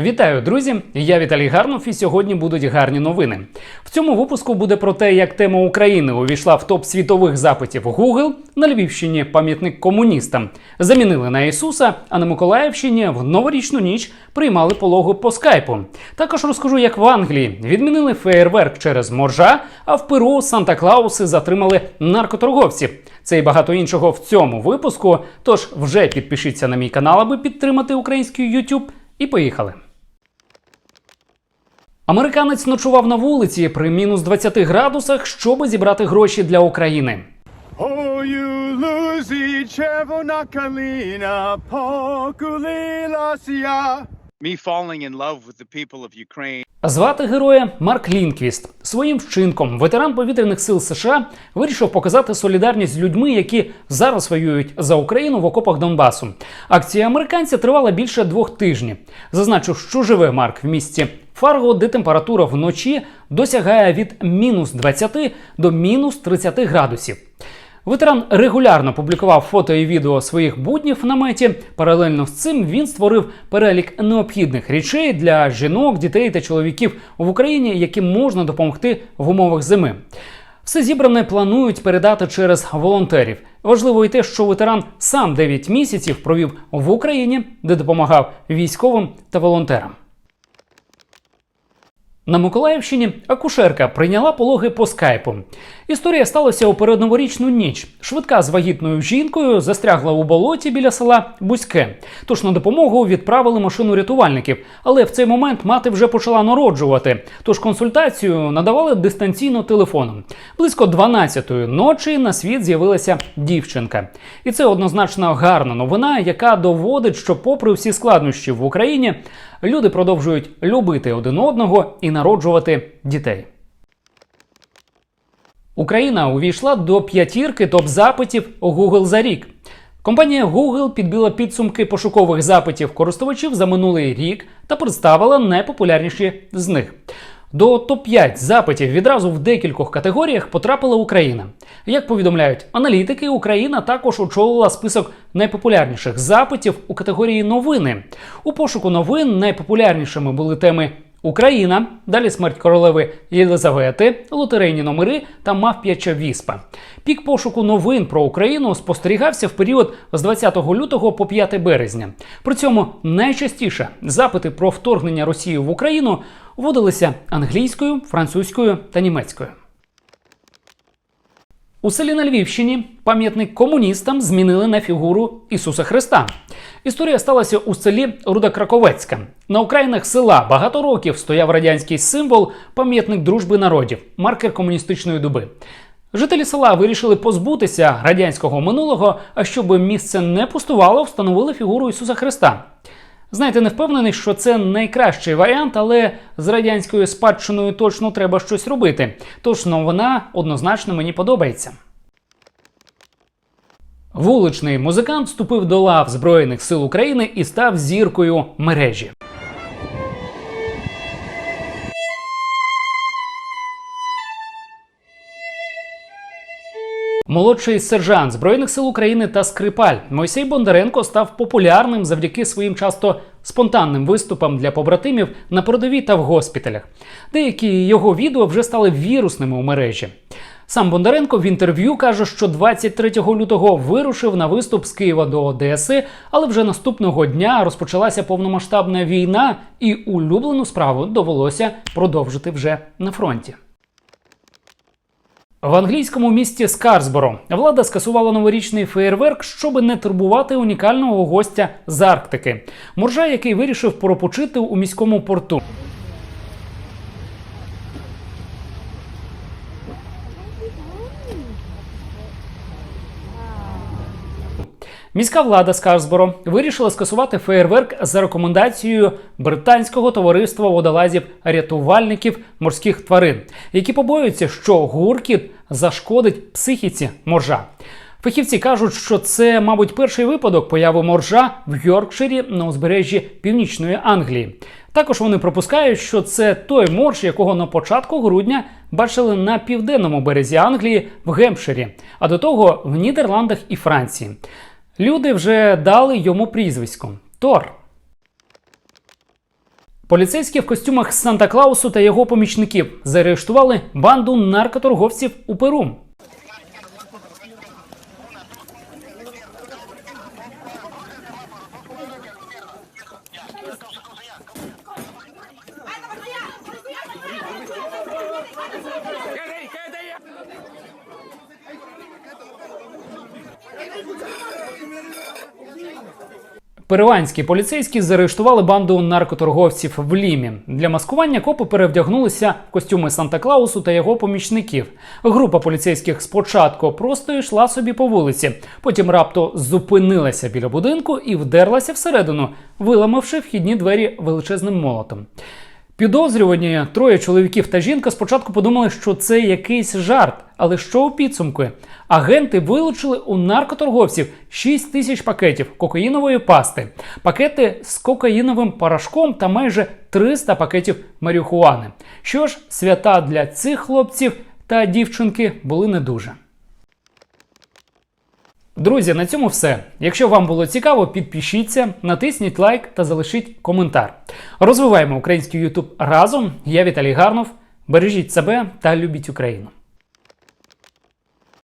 Вітаю, друзі! Я Віталій Гарнов, і сьогодні будуть гарні новини. В цьому випуску буде про те, як тема України увійшла в топ світових запитів Google, на Львівщині пам'ятник комуністам замінили на Ісуса, а на Миколаївщині в новорічну ніч приймали пологи по скайпу. Також розкажу, як в Англії відмінили феєрверк через моржа, а в Перу Санта Клауси затримали наркоторговців. Це і багато іншого в цьому випуску. Тож вже підпишіться на мій канал, аби підтримати український YouTube. І поїхали. Американець ночував на вулиці при мінус 20 градусах, щоб зібрати гроші для України. Oh, you Lucy Червона калина, покулилася. Me falling in love with the people of Ukraine. Звати героя Марк Лінквіст. Своїм вчинком ветеран повітряних сил США вирішив показати солідарність з людьми, які зараз воюють за Україну в окопах Донбасу. Акція американця тривала більше двох тижнів. Зазначу, що живе Марк в місті Фарго, де температура вночі досягає від мінус 20 до мінус 30 градусів. Ветеран регулярно публікував фото і відео своїх буднів в наметі. Паралельно з цим він створив перелік необхідних речей для жінок, дітей та чоловіків в Україні, яким можна допомогти в умовах зими. Все зібране планують передати через волонтерів. Важливо і те, що ветеран сам 9 місяців провів в Україні, де допомагав військовим та волонтерам. На Миколаївщині акушерка прийняла пологи по скайпу. Історія сталася у передноворічну ніч. Швидка з вагітною жінкою застрягла у болоті біля села Бузьке. Тож на допомогу відправили машину рятувальників. Але в цей момент мати вже почала народжувати. Тож консультацію надавали дистанційно телефоном. Близько 12-ї ночі на світ з'явилася дівчинка. І це однозначно гарна новина, яка доводить, що, попри всі складнощі в Україні, люди продовжують любити один одного і народжувати дітей. Україна увійшла до п'ятірки топ-запитів Google за рік. Компанія Google підбила підсумки пошукових запитів користувачів за минулий рік та представила найпопулярніші з них. До топ-5 запитів відразу в декількох категоріях потрапила Україна. Як повідомляють аналітики, Україна також очолила список найпопулярніших запитів у категорії новини. У пошуку новин найпопулярнішими були теми Україна, далі смерть королеви Єлизавети, лотерейні номери та мавп'яча віспа. Пік пошуку новин про Україну спостерігався в період з 20 лютого по 5 березня. При цьому найчастіше запити про вторгнення Росії в Україну вводилися англійською, французькою та німецькою. У селі на Львівщині пам'ятник комуністам змінили на фігуру Ісуса Христа. Історія сталася у селі Руда Краковецька. На окраїнах села багато років стояв радянський символ пам'ятник дружби народів, маркер комуністичної доби. Жителі села вирішили позбутися радянського минулого, а щоб місце не пустувало, встановили фігуру Ісуса Христа. Знаєте, не впевнений, що це найкращий варіант, але з радянською спадщиною точно треба щось робити. Тож новина однозначно мені подобається. Вуличний музикант вступив до лав Збройних сил України і став зіркою мережі. Молодший сержант Збройних сил України та Скрипаль Мойсей Бондаренко став популярним завдяки своїм часто спонтанним виступам для побратимів на передовій та в госпіталях. Деякі його відео вже стали вірусними у мережі. Сам Бондаренко в інтерв'ю каже, що 23 лютого вирушив на виступ з Києва до Одеси, але вже наступного дня розпочалася повномасштабна війна, і улюблену справу довелося продовжити вже на фронті. В англійському місті Скарсборо влада скасувала новорічний феєрверк, щоб не турбувати унікального гостя з Арктики. Моржа, який вирішив пропочити у міському порту. Міська влада Скарсборо вирішила скасувати феєрверк за рекомендацією британського товариства водолазів рятувальників морських тварин, які побоюються, що гуркіт зашкодить психіці моржа. Фахівці кажуть, що це, мабуть, перший випадок появи моржа в Йоркширі на узбережжі Північної Англії. Також вони пропускають, що це той морж, якого на початку грудня бачили на південному березі Англії в Гемпширі, а до того в Нідерландах і Франції. Люди вже дали йому прізвисько Тор. Поліцейські в костюмах Санта Клаусу та його помічників заарештували банду наркоторговців у Перу. Перуанські поліцейські заарештували банду наркоторговців в Лімі. Для маскування копи перевдягнулися в костюми Санта Клаусу та його помічників. Група поліцейських спочатку просто йшла собі по вулиці, потім раптом зупинилася біля будинку і вдерлася всередину, виламавши вхідні двері величезним молотом. Підозрювані троє чоловіків та жінка спочатку подумали, що це якийсь жарт. Але що у підсумку? Агенти вилучили у наркоторговців 6 тисяч пакетів кокаїнової пасти, пакети з кокаїновим порошком та майже 300 пакетів марихуани. Що ж, свята для цих хлопців та дівчинки були не дуже. Друзі, на цьому все. Якщо вам було цікаво, підпишіться, натисніть лайк та залишіть коментар. Розвиваємо український YouTube разом. Я Віталій Гарнов. Бережіть себе та любіть Україну.